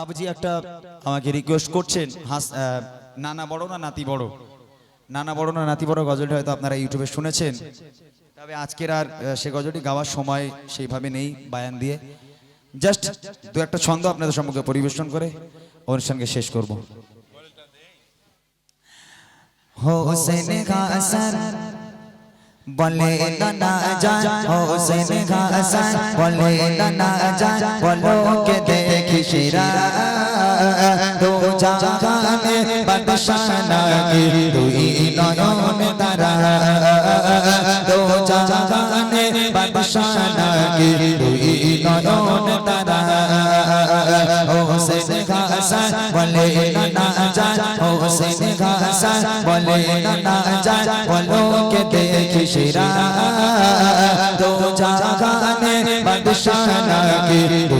বাবুজি একটা আমাকে রিকোয়েস্ট করছেন, হাস নানা বড় না নাতি বড়? নানা বড় না নাতি বড় গজলটা হয়তো আপনারা ইউটিউবে শুনেছেন। তবে আজকের আর সে গজলটি গাওয়ার সময় সেইভাবে নেই বায়ান দিয়ে। জাস্ট দু একটা ছন্দ আপনাদের সম্মুখে পরিবেশন করে অনুষ্ঠানকে শেষ করব। হোসেন বলে শিরা দো জাহানে বাদশাহ দুই নয়ন তারা দো জাহানে বাদশাহ দুই নয়ন তারা হোসেন হাসান বলে না যা হোসেন হাসান বলে না যা বলো কে দেখি শিরা দো জাহানে বাদশাহ নাকি দুই নয়ন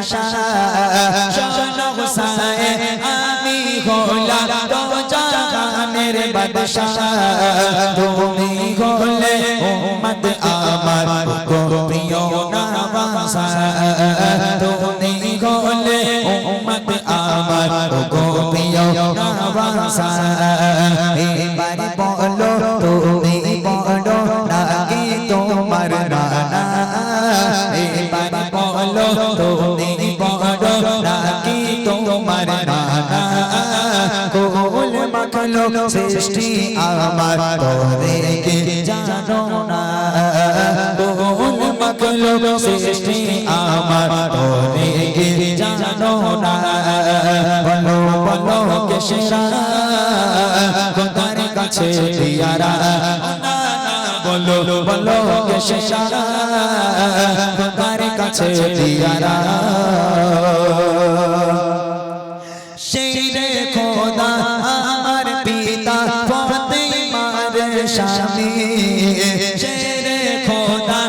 বাদশাহ শোনো গোসায় আমি হলাম দো জাহানের বাদশাহ তুমি হলে উম্মত আমার তুমি বলো নাকি তোমার নানা কোল মাখলো সৃষ্টি আমার তোরে কে জানো না কোল মাখলো সৃষ্টি আমার তোরে কে জানো না বলো বলো কে সেরা খোদার কাছে দিয়ারা বলো বলো কে সেরা কাছে দিয়ারা। সেই রে খোদা আমার পিতা পতে মার স্বামী। সেই রে খোদা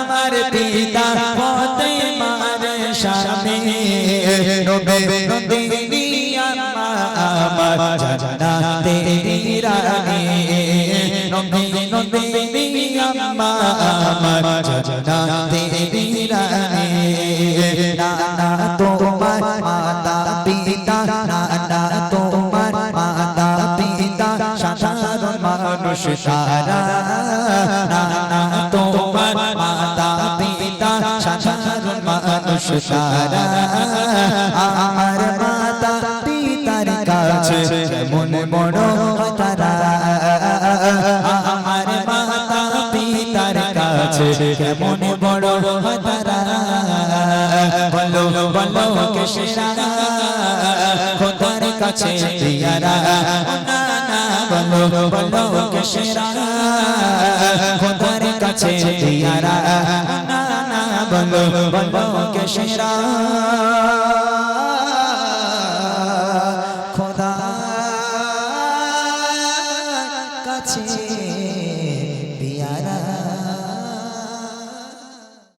আমার পিতা পতে মার স্বামী আমার জান্নাতে রানী নবে নদিনী আম্মা আমার জান্নাতে রানী না না তোমার মাতা পিতা না না তোমার মাতা পিতা সাধারণ মানুষ তারা না না তোমার মাতা পিতা সাধারণ মানুষ তারা আমার মাতা পিতার কাছে কেমন বড় তারা বলো বলো কে সেরা? খোদার কাছে দিয়ারা বলো বলো কে খোদার কাছে বলো বলো কে সেরা? কাছে